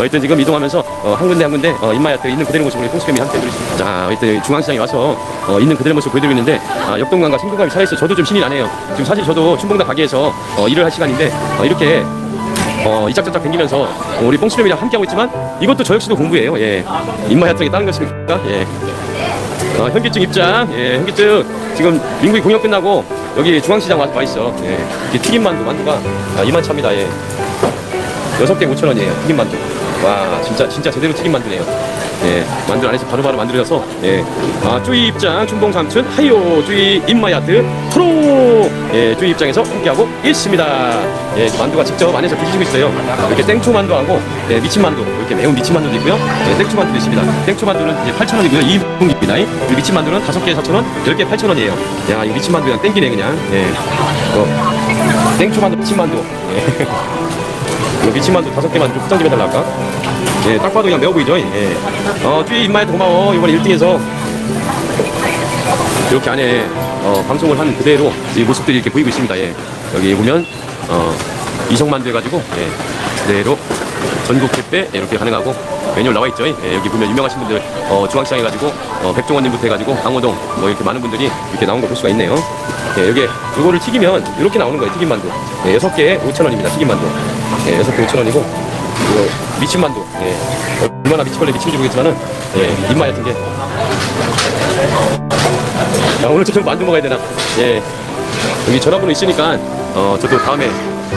하여튼 지금 이동하면서 어, 한 군데 한 군데 어, 입마야트 있는 그대로 모습으로 뽕스팸이 함께 보여드리겠습니다. 자, 하여튼 중앙시장에 와서 어, 있는 그대로 모습 보여드리고 있는데 아, 역동감과 생동감이 살아있어 저도 좀 신이 나네요. 지금 사실 저도 춘봉당 가게에서 어, 일을 할 시간인데 어, 이렇게 어, 이짝저짝 댕기면서 어, 우리 뽕수렴이랑 함께하고 있지만 이것도 저 역시도 공부예요. 예. 입마야트에 다른 것입니까? 예. 어, 현기증 입장. 예, 현기증. 지금 민국이 공연 끝나고 여기 중앙시장 와, 와 있어. 예. 이게 튀김만두, 만두가 아, 이만 차입니다. 예. 여섯 개 5천 원이에요. 튀김만두. 와, 진짜 진짜 제대로 튀김만두네요. 예, 만두 안에서 바로바로 만들어져서 예, 아 쭈이 입장 춘봉 삼촌 하이오 쭈이 입마야트 프로 예, 쭈이 입장에서 함께하고 있습니다. 예, 만두가 직접 안에서 드시고 있어요. 이렇게 땡초 만두하고 예, 미친 만두 이렇게 매운 미친 만두도 있고요. 예, 땡초 만두도 있습니다. 땡초 만두는 이제 8,000원이고요. 2인분입니다. 그리고 미친 만두는 5개에 4,000원, 10개에 8,000원이에요. 야, 이 미친 만두 그냥 땡기네 그냥. 예, 어, 땡초 만두, 미친 만두. 예. 이거 미친만두 다섯 개만 좀 포장 좀 해달라 할까? 예, 딱 봐도 그냥 매워 보이죠? 예. 어, 쭈이 입마에도 고마워. 이번에 1등해서 이렇게 안에 어, 방송을 한 그대로 이 모습들이 이렇게 보이고 있습니다. 예. 여기 보면 어, 이성만두 해가지고 예, 그대로 전국 택배 이렇게 가능하고 메뉴 나와 있죠. 예, 여기 보면 유명하신 분들 어, 중앙시장 해가지고 어, 백종원님부터 해가지고 강호동 뭐 이렇게 많은 분들이 이렇게 나온 걸 볼 수가 있네요. 예, 여기 이거를 튀기면 이렇게 나오는 거예요. 튀김 만두. 예, 6개에 5,000원입니다. 튀김 만두. 예, 6개 5,000원이고 이거 미친 만두. 예, 얼마나 미치걸래 미친지 모르겠지만은 예, 입맛 같은 게 야, 오늘 저녁 만두 먹어야 되나? 예. 여기 전화번호 있으니까, 어, 저도 다음에,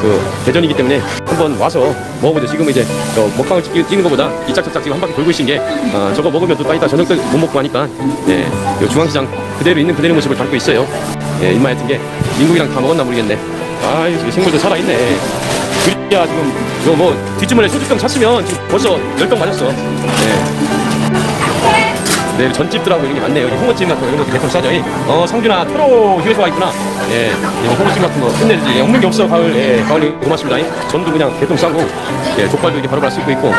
그, 대전이기 때문에 한번 와서 먹어보죠. 지금 이제, 저, 먹방을 찍, 찍는 것보다 이짝저짝 지금 한 바퀴 돌고 있신 게, 어, 저거 먹으면 또 이따 저녁 때못 먹고 하니까, 예. 요 중앙시장 그대로 있는 그대로 모습을 담고 있어요. 예, 입맛 같은 게, 민국이랑 다 먹었나 모르겠네. 아, 이 생물도 살아있네. 그래야 지금, 이거 뭐, 뒷주머니에 소주병 찼으면 지금 벌써 열병 맞았어. 예. 네, 전집들하고 이런 게 많네요. 이 홍어찜 같은 거 이런 것도 개통 싸죠. 이. 어, 성준아, 프로 휴게소 와 있구나. 예, 이 홍어찜 같은 거 끝내주지. 예, 없는 게 없어, 가을. 예, 가을이 고맙습니다. 이. 전도 그냥 개통 싸고, 예, 족발도 이렇게 바로바로 쓰고 있고,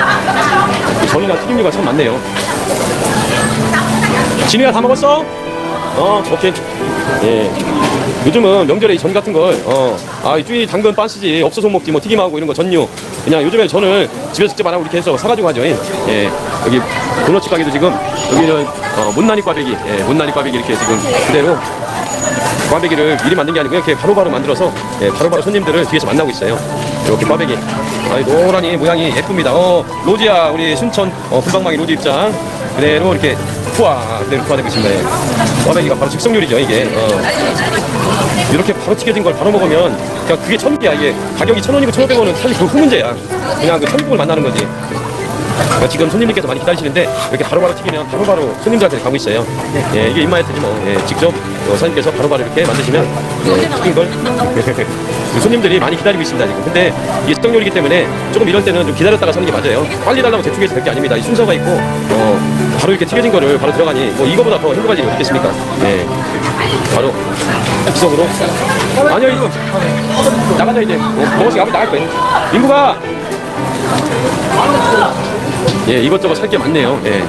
이 전이나 튀김류가 참 많네요. 진이야, 다 먹었어? 어, 오케이. 예. 요즘은 명절에 이 전 같은 걸, 어, 아, 이 쭈이 당근 빤시지, 없어서 먹지, 뭐 튀김하고 이런 거 전류. 그냥 요즘에 전을 집에서 직접 안 하고 이렇게 해서 사가지고 하죠. 예. 여기 도넛 가게도 지금, 여기는, 어, 못난이 꽈배기, 예, 못난이 꽈배기 이렇게 지금 그대로 꽈배기를 미리 만든 게 아니고 이렇게 바로바로 만들어서, 예, 바로바로 손님들을 뒤에서 만나고 있어요. 이렇게 꽈배기. 아, 이 노란이 모양이 예쁩니다. 어, 로지야, 우리 순천, 어, 분방망이 로지 입장. 그대로 이렇게 투하, 그대로 투하되고 있습니다. 예. 꽈배기가 바로 즉석 요리죠, 이게. 어. 이렇게 바로 튀겨진 걸 바로 먹으면 그냥 그게 천기야 이게 가격이 천 원이고 천 오백 원은 사실 그거 큰 문제야 그냥 그 천국을 만나는 거지 그러니까 지금 손님들께서 많이 기다리시는데 이렇게 바로바로 튀기면 바로바로 손님들한테 가고 있어요. 예, 이게 입마에트지 뭐 예, 직접 어, 사장님께서 바로바로 이렇게 만드시면 예, 튀긴 걸? 그 손님들이 많이 기다리고 있습니다 지금. 근데 이게 숙성 요리기 때문에 조금 이럴 때는 좀 기다렸다가 사는 게 맞아요. 빨리 달라고 대충 해서 될 게 아닙니다. 이 순서가 있고 어, 바로 이렇게 튀겨진 거를 바로 들어가니 뭐 이거보다 더 행복한 일이 어딨겠습니까? 예, 바로 즉석으로. 아니요 이거 나가자 이제. 뭐, 먹었으니까 아무 나갈 거예요. 민구가 예 이것저것 살 게 많네요. 예.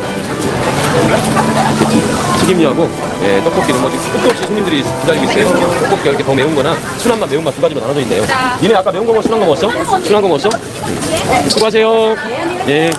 튀김류하고 예 떡볶이는 뭐 지금 끝도 없이 손님들이 기다리고 있어요. 떡볶이가 이렇게 더 매운 거나 순한 맛 매운 맛 두 가지로 나눠져 있네요. 니네 아까 매운 거 먹었어? 순한 거 먹었어? 순한 거 먹었어? 수고하세요. 예